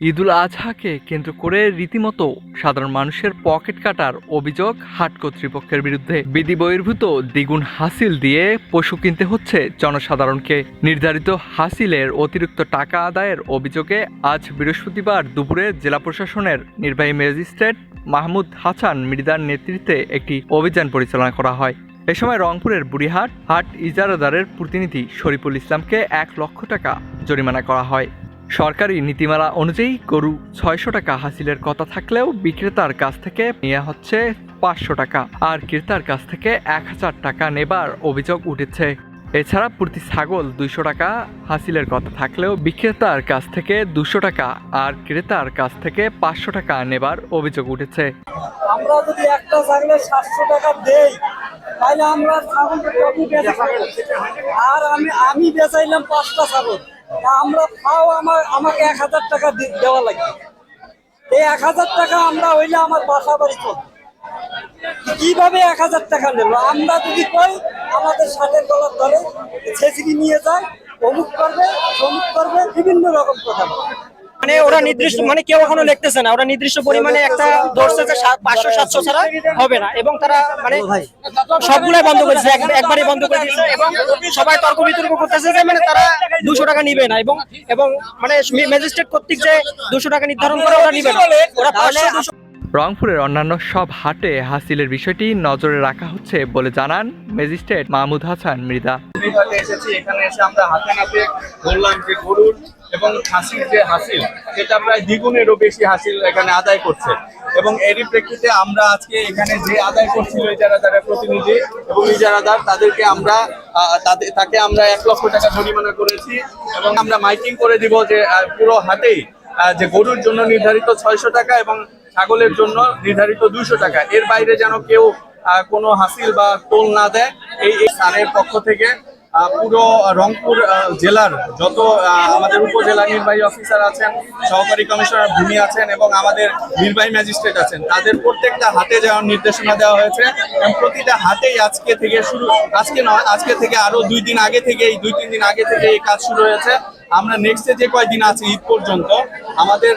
ঈদুল আজহাকে কেন্দ্র করে রীতিমতো সাধারণ মানুষের পকেট কাটার অভিযোগ হাট কর্তৃপক্ষের বিরুদ্ধে। বিধি বহির্ভূত দ্বিগুণ হাসিল দিয়ে পশু কিনতে হচ্ছে জনসাধারণকে। নির্ধারিত হাসিলের অতিরিক্ত টাকা আদায়ের অভিযোগে আজ বৃহস্পতিবার দুপুরে জেলা প্রশাসনের নির্বাহী ম্যাজিস্ট্রেট মাহমুদ হাসান মৃদার নেতৃত্বে একটি অভিযান পরিচালনা করা হয়। এ সময় রংপুরের বুড়িহাট হাট ইজারাদারের প্রতিনিধি শরীফুল ইসলামকে এক লক্ষ টাকা জরিমানা করা হয়। সরকারি নীতিমালা অনুযায়ী গরু ছয়শো টাকা হাসিলের কথা থাকলেও বিক্রেতার কাছ থেকে নেওয়া হচ্ছে পাঁচশো টাকা, আর ক্রেতার কাছ থেকে এক হাজার টাকা নেবার অভিযোগ উঠেছে। এছাড়া প্রতি ছাগল দুইশো টাকা হাসিলের কথা থাকলেও বিক্রেতার কাছ থেকে দুশো টাকা, আর ক্রেতার কাছ থেকে পাঁচশো টাকা নেবার অভিযোগ উঠেছে। আমরা যদি একটা ছাগলের সাতশো টাকা দেই, তাহলে আমরা বেচে আর আমি আমি বেচাইলাম পাঁচটা ছাগল। আমরা তাও আমার, আমাকে এক হাজার টাকা দেওয়া লাগবে। এই এক হাজার টাকা আমরা হইলে আমার বাসা বাড়ি চলবে। কীভাবে এক হাজার টাকা নেব আমরা যদি কই আমাদের ষাটের গলার ধরে ছেঁচড়ি নিয়ে যায়, অমুক করবে অমুক করবে, বিভিন্ন রকম কথা বলে। মানে ওরা নির্দিষ্ট মানে কেউ এখনও লিখতেছে না। ওরা নির্দিষ্ট পরিমাণে একটা ধরছে যে পাঁচশো সাতশো ছাড়া হবে না। এবং তারা মানে সবগুলাই বন্ধ করেছে বন্ধ করে দিয়েছে এবং সবাই তর্ক বিতর্ক করতেছে যে মানে তারা দুশো টাকা নিবে না। এবং এবং মানে ম্যাজিস্ট্রেট কর্তৃক যে দুশো টাকা নির্ধারণ করে ওরা নিবে না। ওরা পাঁচশো দুশো রংপুরের অন্যান্য সব হাটে হাসিলের বিষয়টি নজরে রাখা হচ্ছে বলে জানান ম্যাজিস্ট্রেট মাহমুদ হাসান মৃদা এসেছি এখানে এসে আমরা হাতে নাতে বললাম যে গরুর এবং হাসির যে হাসিল সেটা প্রায় দ্বিগুণেরও বেশি হাসিল এখানে আদায় করছে। এবং এরই প্রেক্ষিতে আমরা আজকে এখানে যে আদায় করছিল ইজারাদারের প্রতিনিধি এবং ইজারাদার, তাদেরকে আমরা তাদের, তাকে আমরা এক লক্ষ টাকা জরিমানা করেছি এবং আমরা মাইকিং করে দিব যে পুরো হাতেই যে গরুর জন্য নির্ধারিত ছয়শো টাকা এবং ছাগলের জন্য নির্ধারিত দুইশো টাকা। এর বাইরে যেন কেউ কোনো হাসিল বা টোল না দেয় এই স্থানের পক্ষ থেকে পুরো রংপুর জেলার যত আমাদের উপজেলা নির্বাহী অফিসার আছেন, সহকারী কমিশনার ভূমি আছেন এবং আমাদের নির্বাহী ম্যাজিস্ট্রেট আছেন, তাদের প্রত্যেকটা হাতে যাওয়ার নির্দেশনা দেওয়া হয়েছে, এবং প্রতিটা হাতেই আজকে থেকে শুরু, আজকে নয়, আজকে থেকে আরও দুই দিন আগে থেকে, এই দুই, তিন দিন আগে থেকে এই কাজ শুরু হয়েছে। আমরা নেক্সটে যে কয়দিন আছে, ঈদ পর্যন্ত, আমাদের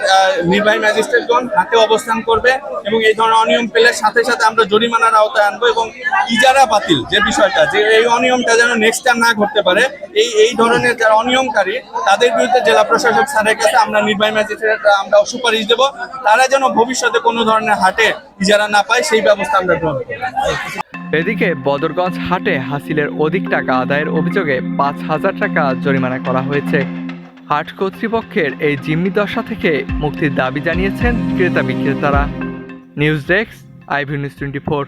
নির্বাহী ম্যাজিস্ট্রেটগণ হাতে অবস্থান করবে এবং এই ধরনের অনিয়ম পেলে সাথে সাথে আমরা জরিমানার আওতায় আনব এবং ইজারা বাতিল, যে বিষয়টা, যে এই অনিয়মটা যেন নেক্সট টাইম না ঘটতে পারে, এই এই ধরনের যারা অনিয়মকারী, তাদের বিরুদ্ধে জেলা প্রশাসক স্যারের কাছে আমরা নির্বাহী ম্যাজিস্ট্রেট, আমরা সুপারিশ দেব, তারা যেন ভবিষ্যতে কোনো ধরনের হাটে ইজারা না পায়, সেই ব্যবস্থা আমরা গ্রহণ করব। এদিকে বদরগঞ্জ হাটে হাসিলের অধিক টাকা আদায়ের অভিযোগে পাঁচ হাজার টাকা জরিমানা করা হয়েছে। হাট কর্তৃপক্ষের এই জিম্মি দশা থেকে মুক্তির দাবি জানিয়েছেন ক্রেতা বিক্রেতারা। News desk, IV news twenty four.